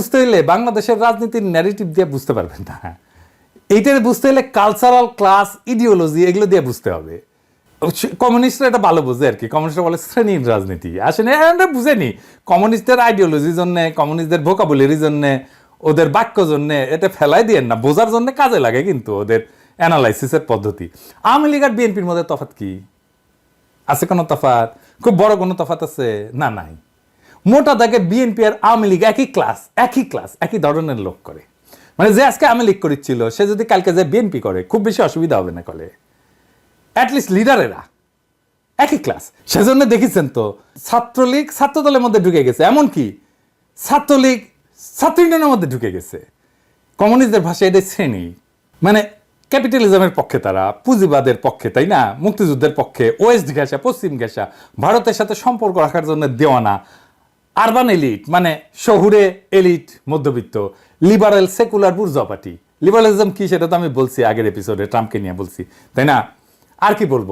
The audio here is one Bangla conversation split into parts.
বুঝতে হলে বাংলাদেশের রাজনীতির ন্যারেটিভ দিয়ে বুঝতে পারবেন না। এইটার বুঝতে হলে কালচারাল ক্লাস ইডিওলজি এগুলো দিয়ে বুঝতে হবে। কমিউনিস্টরা এটা ভালো বুঝে আর কি। কমিউনিস্টরা বলে শ্রেণির রাজনীতি। আসলে আমরা বুঝেনি কমিউনিস্টের আইডিওলজির জন্য কমিউনিস্টদের ভোকাবুলারির জন্য, ওদের বাক্য জন্য, এটা ফেলাই দিয়ে না। বোঝার জন্য কাজে লাগে কিন্তু ওদের অ্যানালাইসিসের পদ্ধতি। আওয়ামী লীগ আর বিএনপির মধ্যে তফাৎ কি? আছে কোনো তফাত খুব বড় কোনো তফাত আছে? না, নাই। মোটা দাগে বিএনপি আর আওয়ামী লীগ একই ক্লাস একই ক্লাস একই ধরনের লোক করে। মানে যে আজকে আওয়ামী লীগ করেছিল, সে যদি কালকে যে বিএনপি করে, খুব বেশি অসুবিধা হবে না কলে। অ্যাটলিস্ট লিডারেরা একই ক্লাস সেজন্য দেখেছেন তো, ছাত্রলীগ ছাত্রদলের মধ্যে ঢুকে গেছে। এমনকি ছাত্রলীগ ছাত্র ইউনিয়নের মধ্যে ঢুকে গেছে। কমিউনিস্টদের ভাষায় এদের শ্রেণি। মানে ক্যাপিটালিজমের পক্ষে তারা, পুঁজিবাদের পক্ষে, তাই না? মুক্তিযুদ্ধের পক্ষে, ওয়েস্ট ঘেঁষা, পশ্চিম ঘেঁষা, ভারতের সাথে সম্পর্ক রাখার জন্য দেওয়ানা আরবান এলিট মানে শহুরে এলিট মধ্যবিত্ত liberal secular bourgeois party liberalism কি সেটা তো আমি বলছি, আগের এপিসোডে ট্রাম্পকে নিয়ে বলছি, তাই না? আর কি বলব?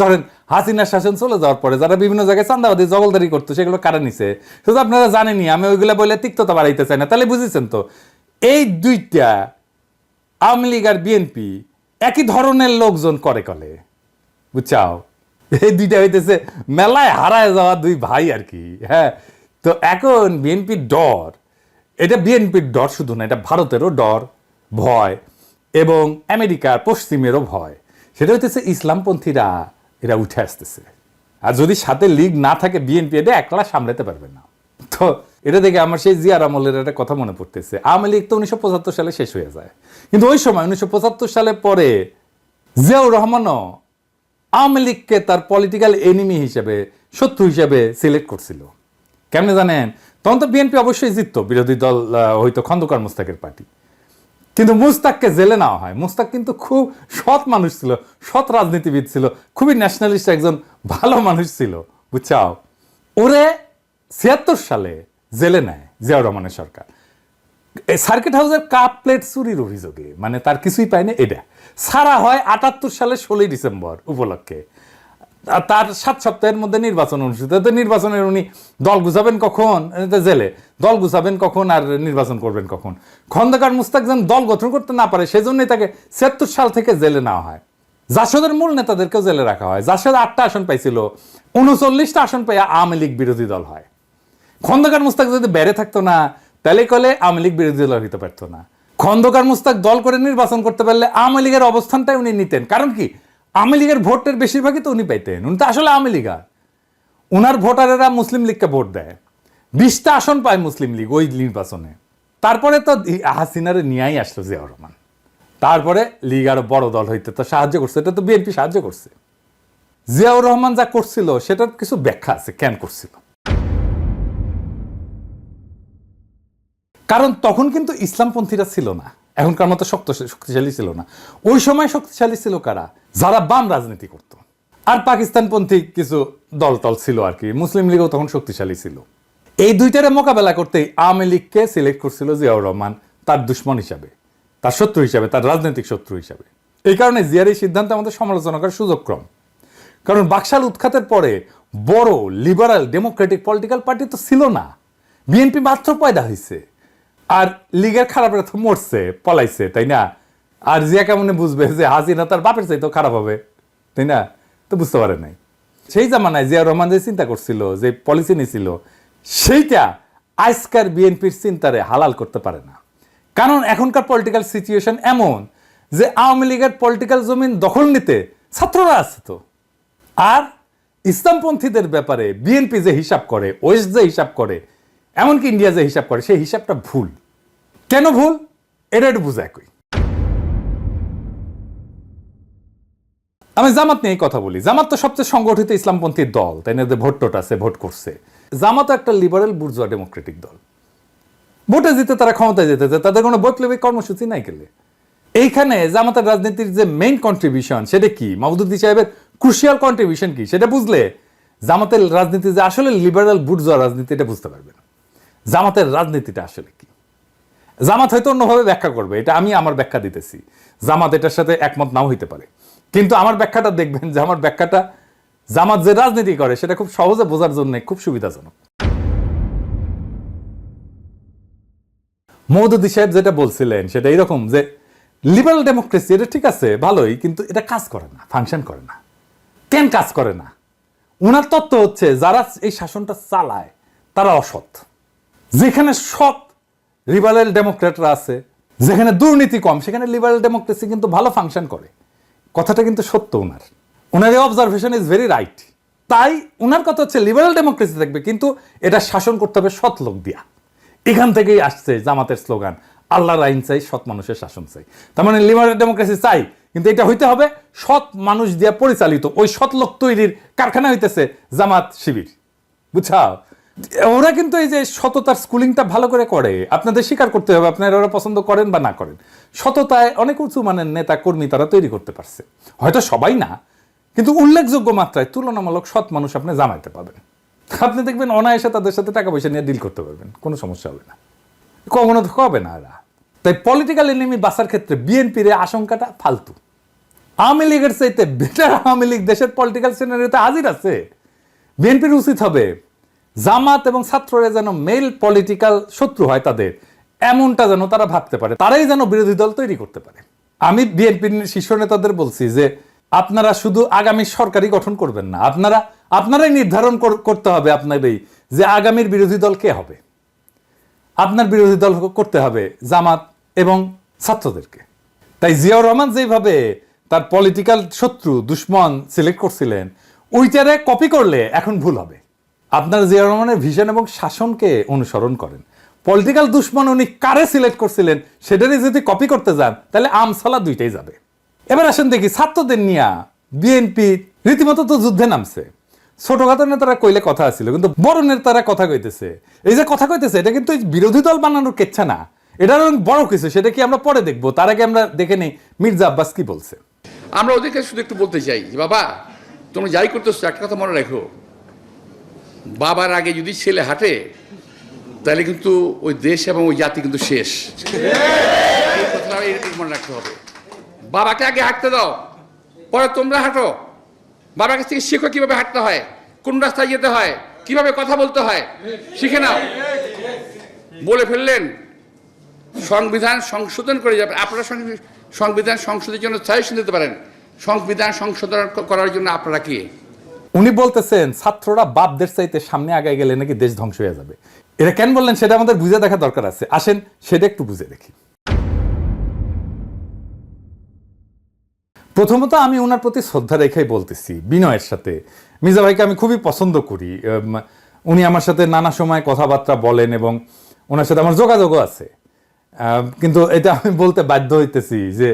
ধরেন, হাসিনার শাসন চলে যাওয়ার পরে যারা বিভিন্ন জায়গায় চান্দাবাদী জগলদারি করতো, সেগুলো কারা নিছে? শুধু আপনারা জানেনই, আমি ওইগুলা বলে তিক্ততা বাড়াইতে চাই না, তাহলে বুঝেছেন তো? এই দুইটা আওয়ামী লীগ আর বিএনপি একই ধরনের লোকজন করে কলে, বুঝছাও? এই দুইটা হইতেছে মেলায় হারায় যাওয়া দুই ভাই আর কি হ্যাঁ? তো এখন বিএনপির ডর, এটা বিএনপির ডর শুধু না, এটা ভারতেরও ডর, ভয়, এবং আমেরিকার পশ্চিমেরও ভয়। সেটা হইতেছে ইসলামপন্থীরা, এরা উঠে আসতেছে। আর যদি সাথে লীগ না থাকে বিএনপি এটা একলা সামলাতে পারবে না। তো এটা দেখে আমার সেই জিয়ার আমলের একটা কথা মনে পড়তেছে। আওয়ামী লীগ তো উনিশশো পঁচাত্তর সালে শেষ হয়ে যায়। কিন্তু ওই সময়, উনিশশো পঁচাত্তর সালে পরে জিয়াউর রহমানও আওয়ামী লীগকে তার পলিটিক্যাল এনিমি হিসেবে, শত্রু হিসেবে সিলেক্ট করছিল। কেমনে জানেন? তখন তো বিএনপি অবশ্যই জিতত, বিরোধী দল হয়তো খন্দকার মুস্তাকের পার্টি। কিন্তু মুস্তাককে জেলে নেওয়া হয়। মুস্তাক কিন্তু খুব সৎ মানুষ ছিল, সৎ রাজনীতিবিদ ছিল, খুবই ন্যাশনালিস্ট একজন ভালো মানুষ ছিল, বুঝছাও? ওরে ছিয়াত্তর সালে জেলে নেয় জিয়াউর রহমানের সরকার। সার্কিট হাউসের কাপ প্লেট চুরির অভিযোগে মানে তার কিছুই পায়নি, এটা। সারা হয় আটাত্তর সালে ষোলোই ডিসেম্বর উপলক্ষে। তার সাত সপ্তাহের মধ্যে নির্বাচন অনুষ্ঠিত। তো নির্বাচনের উনি দল গুছাবেন কখন? জেলে। দল গুছাবেন কখন আর নির্বাচন করবেন কখন? খন্দকার মুস্তাক যেন দল গঠন করতে না পারে, সেজন্যই তাকে ছিয়াত্তর সাল থেকে জেলে নেওয়া হয়। জাসদের মূল নেতাদেরকেও জেলে রাখা হয়। জাসদ আটটা আসন পাইছিল, উনচল্লিশটা আসন পাইয়া আওয়ামী লীগ বিরোধী দল হয়। খন্দকার মুস্তাক যদি বেড়ে থাকতো না, তাহলে কলে আওয়ামী লীগ বিরোধী দল হইতে পারতো না। খন্দকার মুস্তাক দল করে নির্বাচন করতে পারলে আওয়ামী লীগের অবস্থানটাই উনি নিতেন। কারণ কি? আওয়ামী লীগের ভোটের বেশিরভাগই তো উনি পাইতেন। উনি তো আসলে আওয়ামী লীগার উনার ভোটারেরা মুসলিম লীগকে ভোট দেয়। বিশটা আসন পায় মুসলিম লীগ ওই নির্বাচনে। তারপরে তো হাসিনারে নিয়েই আসলো জিয়াউর রহমান। তারপরে লীগ আরও বড় দল হইতে তো সাহায্য করছে। এটা তো বিএনপি সাহায্য করছে। জিয়াউর রহমান যা করছিল, সেটার কিছু ব্যাখ্যা আছে, কেন করছিল? কারণ তখন কিন্তু ইসলামপন্থীরা ছিল না। এখনকার মতো শক্ত শক্তিশালী ছিল না। ওই সময় শক্তিশালী ছিল কারা? যারা বাম রাজনীতি করত। আর পাকিস্তানপন্থী কিছু দল টল ছিল আর কি। মুসলিম লীগও তখন শক্তিশালী ছিল। এই দুইটারে মোকাবেলা করতেই আওয়ামী লীগকে সিলেক্ট করছিল জিয়াউর রহমান, তার দুশ্মন হিসাবে। তার শত্রু হিসাবে, তার রাজনৈতিক শত্রু হিসাবে। এই কারণে জিয়ার এই সিদ্ধান্ত আমাদের সমালোচনা করার সুযোগ ক্রম কারণ বাকশাল উৎখাতের পরে বড় লিবারাল ডেমোক্রেটিক পলিটিক্যাল পার্টি তো ছিল না। বিএনপি মাত্র পয়দা হয়েছে আর লীগের খারাপরা তো মরছে, পলাইছে, তাই না? আর জিয়া কেমনে বুঝবে যে হাসিনা তার বাপের চাইতো খারাপ হবে, তাই না? তো বুঝতে পারে নাই। সেই জামানায় জিয়া রহমান যে চিন্তা করছিল, যে পলিসি নিয়েছিল সেইটা আজকার বিএনপির চিন্তারে হালাল করতে পারে না। কারণ এখনকার পলিটিক্যাল সিচুয়েশন এমন যে আওয়ামী লীগের পলিটিক্যাল জমিন দখল নিতে ছাত্ররা আছে তো। আর ইসলামপন্থীদের ব্যাপারে বিএনপি যে হিসাব করে, ওয়েস্ট যে হিসাব করে এমনকি ইন্ডিয়া যে হিসাব করে, সেই হিসাবটা ভুল। কেন ভুল? এটা একটু বুঝায় কই আমি জামাত নিয়ে কথা বলি। জামাত তো সবচেয়ে সংগঠিত ইসলামপন্থী দল। তাই না? ভোট টোট আছে, ভোট করছে। জামাত একটা লিবারেল বুর্জোয়া ডেমোক্রেটিক দল। ভোটে জিতে তারা ক্ষমতায় যেতেছে তাদের কোনো বৈপ্লবিক কর্মসূচি নাই গেলে এইখানে জামাতের রাজনীতির যে মেইন কন্ট্রিবিউশন সেটা কি? মাহমুদুদ্দি সাহেবের ক্রুশিয়াল কন্ট্রিবিউশন কি? সেটা বুঝলে জামাতের রাজনীতি যে আসলে লিবারাল বুটজোয়া রাজনীতি, এটা বুঝতে পারবেন। জামাতের রাজনীতিটা আসলে কি? জামাত হয়তো অন্যভাবে ব্যাখ্যা করবে, এটা আমি আমার ব্যাখ্যা দিতেছি। জামাত এটার সাথে একমত নাও হইতে পারে। কিন্তু আমার ব্যাখ্যাটা দেখবেন যে আমার ব্যাখ্যাটা জামাত যে রাজনীতি করে, সেটা খুব সহজে বোঝার জন্য খুব সুবিধাজনক। মৌদুদি সাহেব যেটা বলছিলেন, সেটা এরকম যে, লিবারাল ডেমোক্রেসি, এটা ঠিক আছে, ভালোই, কিন্তু এটা কাজ করে না, ফাংশন করে না, কেন কাজ করে না? ওনার তত্ত্ব হচ্ছে, যারা এই শাসনটা চালায়, তারা অসৎ। যেখানে সৎ লিবারেল ডেমোক্রেটরা আছে, যেখানে দুর্নীতি কম, সেখানে লিবারেল ডেমোক্রেসি কিন্তু ভালো ফাংশন করে। কথাটা কিন্তু সত্য ওনার ওনার অবজারভেশন ইজ ভেরি রাইট তাই ওনার কথা হচ্ছে লিবারেল ডেমোক্রেসি থাকবে কিন্তু এটা শাসন করতে হবে সৎ লোক দিয়া। এখান থেকেই আসছে জামাতের স্লোগান, আল্লাহর আইন চাই, সৎ মানুষের শাসন চাই। তার মানে লিবারেল ডেমোক্রেসি চাই, কিন্তু এটা হইতে হবে সৎ মানুষ দিয়া পরিচালিত। ওই সৎ লোক তৈরির কারখানা হইতেছে জামাত শিবির। বুঝছাও? ওরা কিন্তু এই যে সততার স্কুলিংটা ভালো করে করে। আপনাদের স্বীকার করতে হবে, আপনারা ওরা পছন্দ করেন বা না করেন। সততায় অনেক উঁচু মানের নেতা, কর্মী তারা তৈরি করতে পারছে। হয়তো সবাই না, কিন্তু উল্লেখযোগ্য মাত্রায় তুলনামূলক সৎ মানুষ আপনি জামাইতে পাবেন আপনি দেখবেন অনায়াসে তাদের সাথে টাকা পয়সা নিয়ে ডিল করতে পারবেন, কোনো সমস্যা হবে না। কখনো হবে না এরা। তাই পলিটিক্যাল এনিমি বাসার ক্ষেত্রে বিএনপির আশঙ্কাটা ফালতু। আওয়ামী লীগের চাইতে বেটার আওয়ামী লীগ দেশের পলিটিক্যাল সিনারিতে হাজির আছে। বিএনপির উচিত হবে জামাত এবং ছাত্ররা যেন মেল পলিটিক্যাল শত্রু হয় তাদের, এমনটা যেন তারা ভাবতে পারে। তারাই যেন বিরোধী দল তৈরি করতে পারে। আমি বিএনপির শীর্ষ নেতাদের বলছি যে, আপনারা শুধু আগামী সরকারই গঠন করবেন না, আপনারা, আপনারাই নির্ধারণ করতে হবে আপনারই যে আগামীর বিরোধী দল কে হবে। আপনার বিরোধী দল করতে হবে জামাত এবং ছাত্রদেরকে। তাই জিয়াউর রহমান যেভাবে তার পলিটিক্যাল শত্রু, দুশ্মন সিলেক্ট করছিলেন, ওইটারে কপি করলে এখন ভুল হবে। আপনার জিয়াউর রহমানের ভিশন এবং শাসনকে অনুসরণ করেন। পলিটিক্যাল দুশ্মন উনি কারে সিলেক্ট করছিলেন, সেটারই যদি কপি করতে যান, তাহলে আমসালা দুইটাই যাবে। এবার আসেন দেখি, ছাত্রদের নিয়ে বিএনপি রীতিমতো তো যুদ্ধে নামছে। ছোটখাটো নেতারা কইলে কথা আছিল, কিন্তু বড় নেতারা কথা কইতেছে। এই যে কথা কইতেছে, এটা কিন্তু বিরোধী দল বানানোর কেচ্ছা না। এটা আরও বড় কিছু, সেটা কি আমরা পরে দেখব। তার আগে আমরা দেখে নেই মির্জা আব্বাস কি বলছে। আমরা ওদেরকে শুধু একটু বলতে চাই বাবা, তোমরা যাই করতেছো, একটা কথা মনে রাখো। বাবার আগে যদি ছেলে হাঁটে, তাহলে কিন্তু ওই দেশ এবং ওই জাতি কিন্তু শেষ। মনে রাখতে হবে। বাবাকে আগে হাঁটতে দাও, পরে তোমরা হাঁটো। বাবার কাছ থেকে শেখো কীভাবে হাঁটতে হয়, কোন রাস্তায় যেতে হয়, কীভাবে কথা বলতে হয়, শিখে নাও। বলে ফেললেন, সংবিধান সংশোধন করে যাবে। আপনারা সংবিধান সংশোধনের জন্য সাজেশন দিতে পারেন। সংবিধান সংশোধন করার জন্য আপনারা কি? উনি বলতেছেন, ছাত্ররা বাপদের চাইতে সামনে আগায় গেলে নাকি দেশ ধ্বংস হয়ে যাবে। এটা কেন বললেন সেটা আমাদের বুঝে দেখা দরকার আছে। আসেন, সেটা একটু বুঝে দেখি। প্রথমত আমি ওনার প্রতি শ্রদ্ধা রেখেই বলতেছি, বিনয়ের সাথে। মির্জা ভাইকে আমি খুবই পছন্দ করি। উনি আমার সাথে নানা সময় কথাবার্তা বলেন এবং ওনার সাথে আমার যোগাযোগও আছে। কিন্তু এটা আমি বলতে বাধ্য হইতেছি যে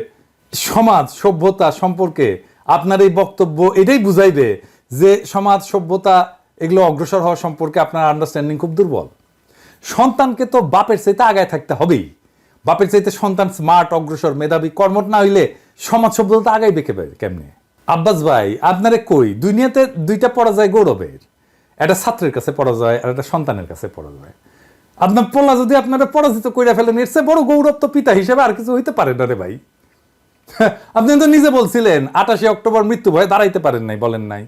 সমাজ, সভ্যতা সম্পর্কে আপনার এই বক্তব্য এটাই বুঝাইবে যে সমাজ সভ্যতা এগুলো অগ্রসর হওয়া সম্পর্কে আপনার আন্ডারস্ট্যান্ডিং খুব দুর্বল। সন্তানকে তো বাপের চাইতে আগায় থাকতে হবেই। বাপের চাইতে সন্তান স্মার্ট অগ্রসর, মেধাবী কর্মট না হইলে সমাজ সভ্যতা আগাইবে কেবে কেমনে? আব্বাস ভাই, আপনারে কই, দুনিয়াতে দুইটা পরাজয় গৌরবের। একটা ছাত্রের কাছে পরাজয় আর একটা সন্তানের কাছে পরাজয় আপনার পোলা যদি আপনারা পরাজিত করে ফেলেন এর চেয়ে বড় গৌরব তো পিতা হিসেবে আর কিছু হইতে পারে না রে ভাই। আপনি তো নিজে বলছিলেন আঠাশে অক্টোবর মৃত্যু ভয়ে দাঁড়াইতে পারেন নাই, বলেন নাই।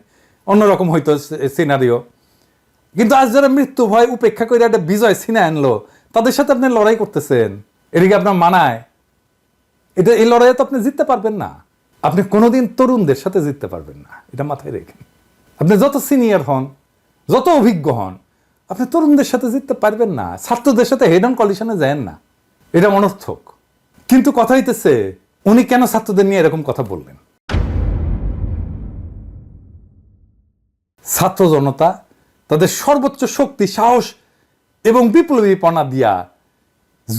অন্যরকম হয়তো সিনারিও কিন্তু আজ যারা মৃত্যু ভয় উপেক্ষা করে একটা বিজয় সিনে আনলো, তাদের সাথে আপনি লড়াই করতেছেন। এদিকে আপনার মানায়। এটা এই লড়াইয়ে তো আপনি জিততে পারবেন না। আপনি কোনোদিন তরুণদের সাথে জিততে পারবেন না। এটা মাথায় রেখেন। আপনি যত সিনিয়র হন, যত অভিজ্ঞ হন, আপনি তরুণদের সাথে জিততে পারবেন না। ছাত্রদের সাথে হেড অন কলিশনে যান না। এটা অনর্থক। কিন্তু কথা হইতেছে, উনি কেন ছাত্রদের নিয়ে এরকম কথা বললেন? ছাত্র জনতা, তাদের সর্বোচ্চ শক্তি, সাহস এবং বিপ্লবী বিপ্লবীপনা দিয়া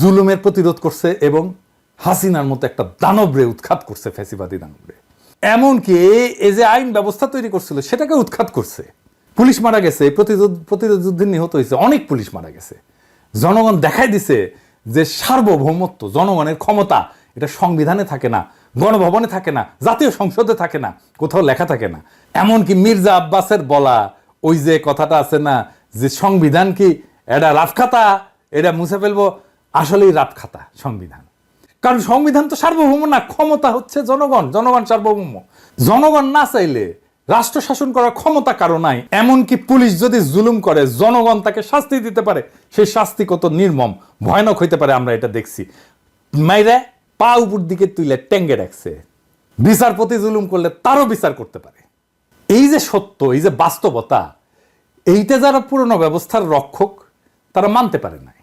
জুলুমের প্রতিরোধ করছে এবং হাসিনার মতো একটা দানবরে উৎখাত করছে ফ্যাসিবাদী দানবরে। এমনকি এ- এই যে আইন ব্যবস্থা তৈরি করছিল, সেটাকে উৎখাত করছে। পুলিশ মারা গেছে, প্রতিরোধ প্রতিরোধ যুদ্ধে নিহত হয়েছে, অনেক পুলিশ মারা গেছে। জনগণ দেখাই দিছে যে সার্বভৌমত্ব, জনগণের ক্ষমতা এটা সংবিধানে থাকে না, গণভবনে থাকে না, জাতীয় সংসদে থাকে না, কোথাও লেখা থাকে না। এমনকি মির্জা আব্বাসের বলা, ওই যে কথাটা আছে না, যে সংবিধান কি, এটা রাফখাতা এটা মুছে ফেলব? আসলেই রাফখাতা সংবিধান। কারণ সংবিধান তো সার্বভৌম না, ক্ষমতা হচ্ছে জনগণ জনগণ সার্বভৌম। জনগণ না চাইলে রাষ্ট্র শাসন করার ক্ষমতা কারও নাই। এমনকি পুলিশ যদি জুলুম করে, জনগণ তাকে শাস্তি দিতে পারে। সেই শাস্তি কত নির্মম, ভয়ানক হইতে পারে, আমরা এটা দেখছি। মাইরে পা উপর দিকে তুলে টেঙ্গে রাখছে। বিচারপতি জুলুম করলে তারও বিচার করতে পারে। এই যে সত্য, এই যে বাস্তবতা, এইটা যারা পুরনো ব্যবস্থার রক্ষক, তারা মানতে পারে নাই।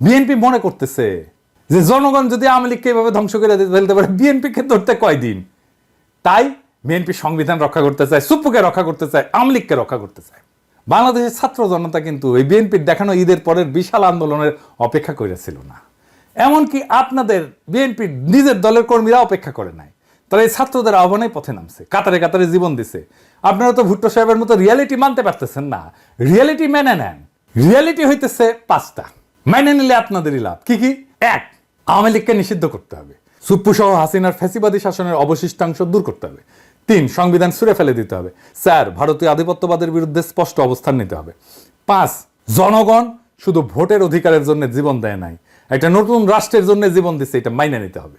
বিএনপি মনে করতেছে যে জনগণ যদি আওয়ামী লীগকে এভাবে ধ্বংস করে দিতে ফেলতে পারে বিএনপিকে ধরতে কয়দিন? তাই বিএনপি সংবিধান রক্ষা করতে চায়, সুপ্পুকে রক্ষা করতে চায়, আওয়ামী লীগকে রক্ষা করতে চায়। বাংলাদেশের ছাত্র জনতা কিন্তু এই বিএনপির দেখানো ঈদের পরের বিশাল আন্দোলনের অপেক্ষা করেছিল না। এমনকি আপনাদের বিএনপির নিজের দলের কর্মীরা অপেক্ষা করে নাই। তারা এই ছাত্রদের আহ্বানে পথে নামছে, কাতারে কাতারে জীবন দিছে। আপনারা তো ভুট্টো সাহেবের মতো রিয়ালিটি মানতে পারতেছেন না। রিয়ালিটি মেনে নেন। রিয়ালিটি হইতেছে পাঁচটা। মেনে নিলে আপনাদেরই লাভ। কি কি? এক, আওয়ামী লীগকে নিষিদ্ধ করতে হবে। সুপ্পু সহ হাসিনার ফ্যাসিবাদী শাসনের অবশিষ্টাংশ দূর করতে হবে। তিন, সংবিধান ছুড়ে ফেলে দিতে হবে। স্যার ভারতীয় আধিপত্যবাদের বিরুদ্ধে স্পষ্ট অবস্থান নিতে হবে। পাঁচ, জনগণ শুধু ভোটের অধিকারের জন্য জীবন দেয় নাই। একটা নতুন রাষ্ট্রের জন্য জীবন দিচ্ছে এটা মাইনে নিতে হবে।